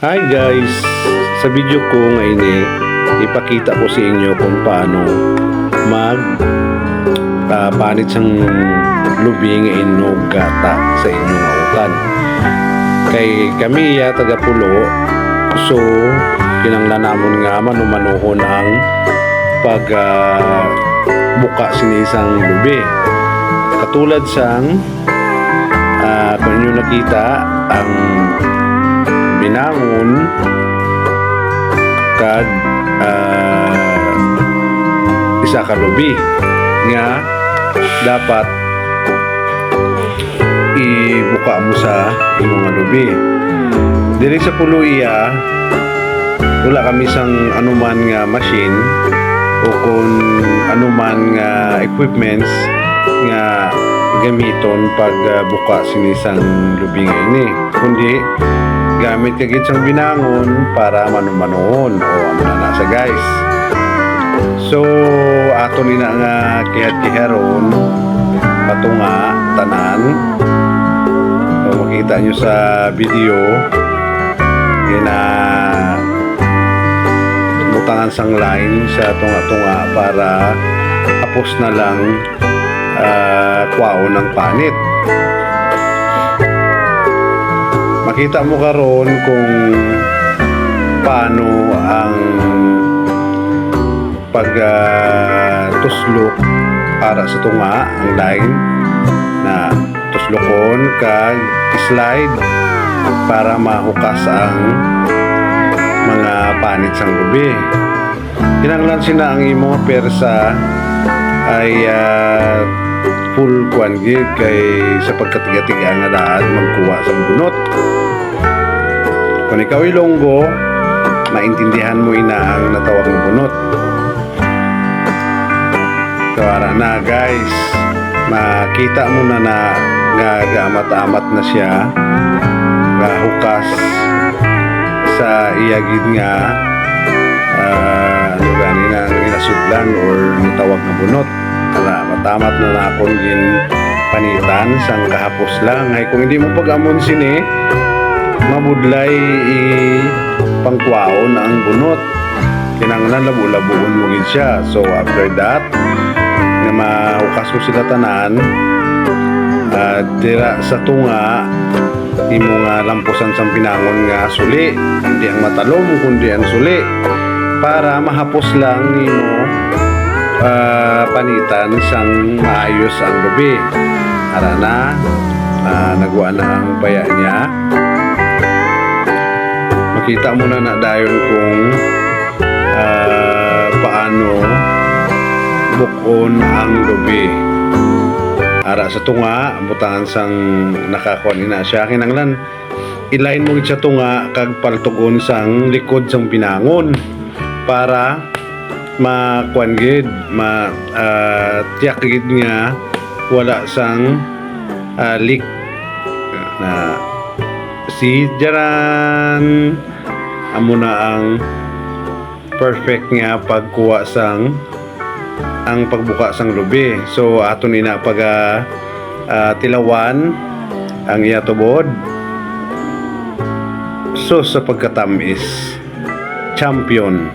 Hi guys! Sa video ko ngayon eh, ipakita ko sa inyo kung paano mag uh, panit sang lubing inog gata sa inyong autan. Kay kami ya taga Pulo, so kinanglan nga manumanuhon ang pag ah, buka sinisang lubi. Katulad sang ah, kung inyo nakita ang binangon kag ah, isa ka lubi nga dapat ibuka mo sa imong lubi. Diri sa puluiya wala kami sang anuman nga machine o kung anuman nga equipments nga gamiton pag ah, buka sinisang lubi nga ini. Kundi gamit ka gid sang binangon para manumanon o amo na nasa guys? So ato ni na nga kihat-kiharon patunga tanan. So makita nyo sa video. Na butangan sang line sa tunga-tunga para tapos na lang uh, kwao ng panit makita mo karon kung paano ang pag ah, tuslok para sa tunga ang line na tuslokon kag slide para mahukas ang mga panit sang lubi kinanglan sina ang imong persa ay ah, full kwan gid kay sa pagkatiga-tiga nga daan magkuha sa bunot. Kung ikaw ilonggo maintindihan mo ina ang natawag ng bunot. Kawara na guys. Makita mo na na nga gamat-amat na siya nga hukas sa iyagid nga ah, ano gani na inasudlan or natawag na bunot Kala, matamat na na akong gin panitan sang kahapos lang. Ay kung hindi mo pag-amon sini mabudlay i pangkwaon ang bunot. Kinanglan labu-labuon mo gid siya. So after that nga maukas mo sila tanan at dira sa tunga imo nga lampusan sang pinangon nga suli. Hindi ang matalom kundi ang suli. Para mahapos lang nimo ah, panitan sang maayos ang lubi ara na. Ah, nagwa na ang paya niya. Makita mo na na dayon kung ah, paano bukon ang lubi ara sa tunga butangan sang nakakuan ina siya. Kinanglan ilain mo sa tunga kag paltugon sang likod sang pinangon para makuan gid ma ah, tiyak gid nga wala sang ah, leak. Na si Jaran amo na ang perfect nga pagkuha sang ang pagbuka sang lubi. So ato ni na pag ah, ah, tilawan ang iya tubod. So sa pagkatamis champion